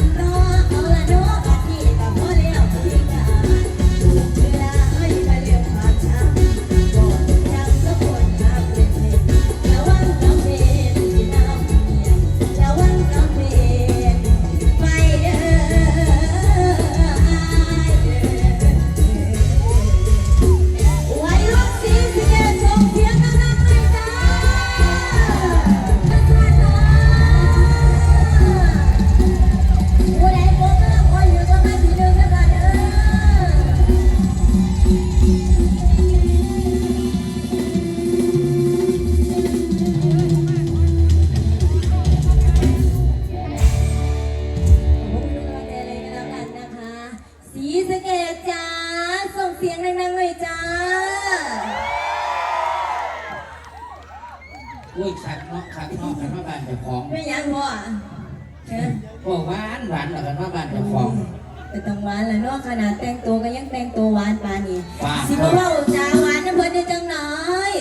No. จ้าของไม่ยังพ่อเออบอกหวานหวานแล้วกันมาบ้านเจ้าของแต่ต้องหวานแหละเนาะขนาดแต่งตัวก็ยังแต่งตัวหวานปานนี้หวาน สิบ่เว้าจ้าหวานน้ำเพิ่นได้จังหน่อย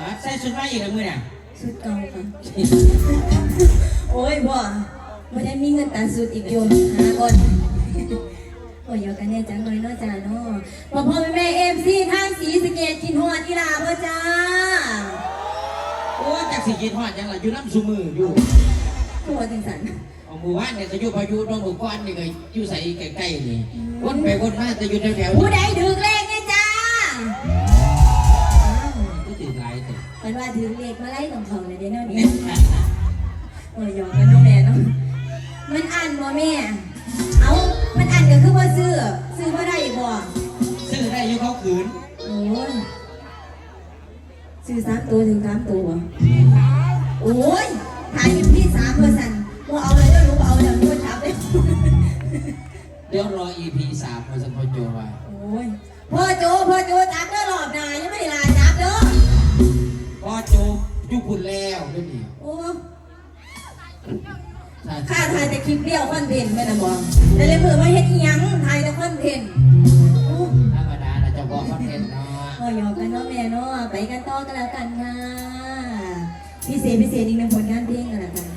หวานใส่ชุดมาอีกแล้วมือเนี่ยสุดเก่าค่ะโอ้ยบ่บ่ได้มีเงินตัดสุดอีกอยู่หาคนโอ้ยเอากันแน่จังเลยเนาะจ้าเนาะพ่อพ่อแม่แม่เอฟซีทางสีสะเกตกินฮอดอีหลาบ่จ้า โอ้ยจากสิกินหอดยังล่ะอยู่น้ำซุมืออยู่ ตัวจังสันเอาหมู่บ้านเนี่ยก็อยู่พายุน้องหมู่ก้อนนี่ก็อยู่ใส่ใกล้ๆนี่วนไปวนมาแต่อยู่แถวๆผู้นี่ใดถือเลขเนี่ยจ้าก็ตื่นหลายแต่มันว่าถือเลขมาไล่ของเขาเลยเด้เนาะนี่โอ้ยยอมกันเนาะแม่เนาะมันอ่านบ่แม่ เอ้ามันอ่านก็คือว่าซื้อ ซื้อบ่ได้บ่ซื้อได้อยู่เขาขืนโอ้ย ซื้อสามตัวถึงสามตัวโอ้ยถ่ายคลิปที่สามเปอร์เซ็นต์บ่เอาเลยเด้อรู้เอาเดี๋ยวนี้จับเลยเดี๋ยวรอ EP สามมาสัมพโจว่าโอ้ยพ่อโจพ่อโจจับเด้อรอบหน้ายยังไม่ลาจับเด้อพ่อโจยุบุญแล้วเดี๋ยวนี้โอ้ข้าถ่ายแต่คลิปเดียวคอนเทนต์แม่นะบอกแต่เลยเผื่อมาเฮ็ดอีหยังถ่ายแต่คอนเทนต์ นาะก็ยอกกันเนาะแม่เนาะไปกันต่อกันแล้วกันค่ะ พิเศษพิเศษอีกหนึ่งผลงานเพลงกันแล้วกัน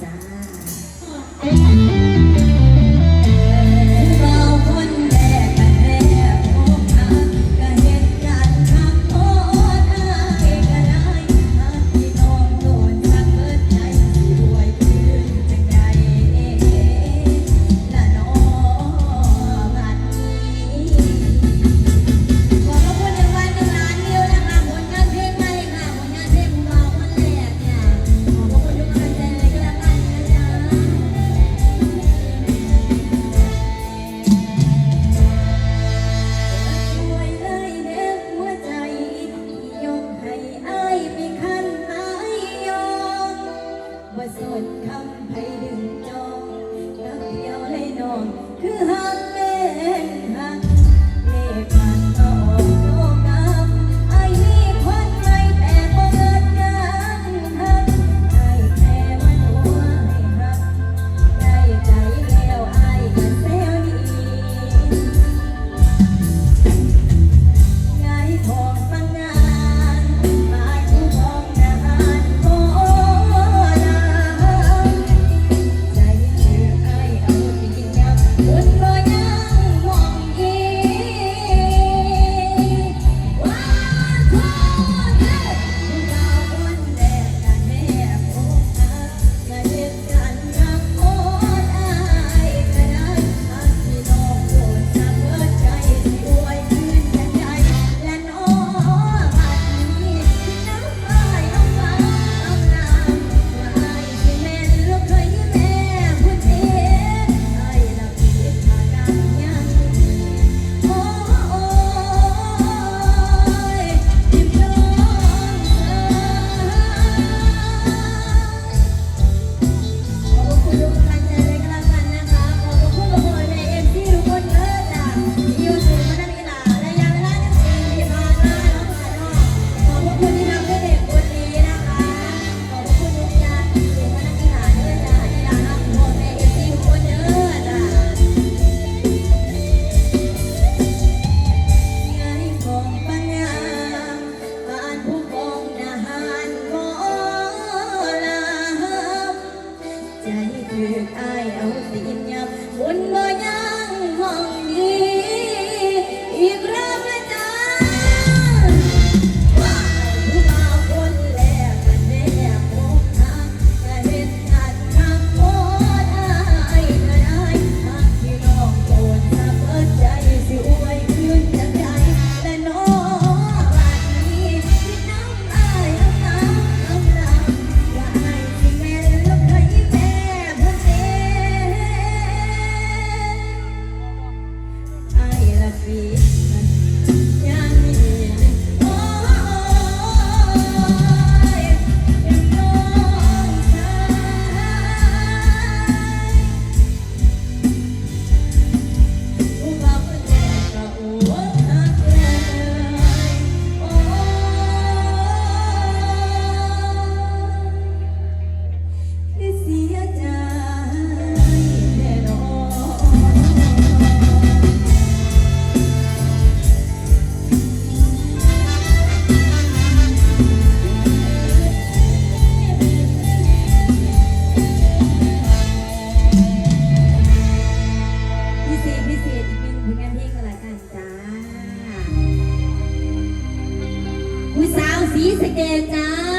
ยี่สิบเอ็จ้า